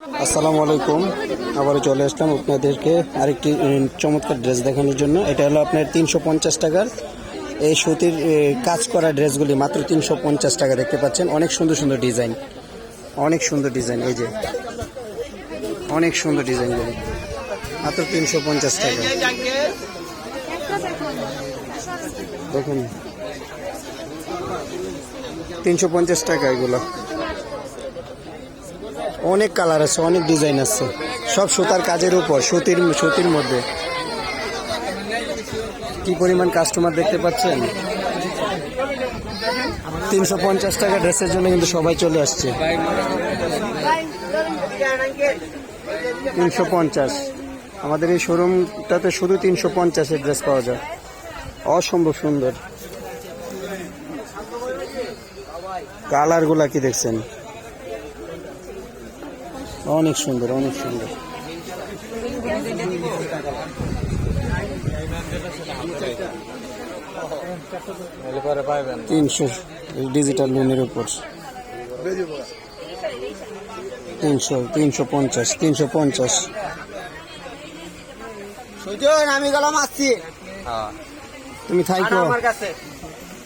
আসসালামু আলাইকুম। আবারও চলে আসলাম আপনাদেরকে আরেকটি চমৎকার ড্রেস দেখানোর জন্য। এটা হলো আপনার তিনশো পঞ্চাশ টাকার এই সুতির কাজ করা ড্রেসগুলি, মাত্র তিনশো পঞ্চাশ টাকা দেখতে পাচ্ছেন। অনেক সুন্দর সুন্দর ডিজাইন। অনেক সুন্দর ডিজাইন, এই যে। অনেক সুন্দর ডিজাইনগুলি মাত্র তিনশো পঞ্চাশ টাকা। দেখুন। তিনশো পঞ্চাশ টাকা এগুলো। অনেক কালার আছে, অনেক ডিজাইন আছে। সব সুতার কাজের উপর, সুতির সুতির মধ্যে। কি পরিমাণ কাস্টমার দেখতে পাচ্ছেন? তিনশো পঞ্চাশ টাকা ড্রেসের জন্য কিন্তু সবাই চলে আসছে। তিনশো পঞ্চাশ। আমাদের এই শোরুমটাতে শুধু তিনশো পঞ্চাশের ড্রেস পাওয়া যায়। অসম্ভব সুন্দর। কালারগুলা কি দেখছেন? অনেক সুন্দর অনেক সুন্দর। তিনশো ডিজিটাল লোনের উপর। তিনশো তিনশো পঞ্চাশ তিনশো পঞ্চাশ। আমি গেলাম আসছি। তুমি থাইকো। আমার কাছে।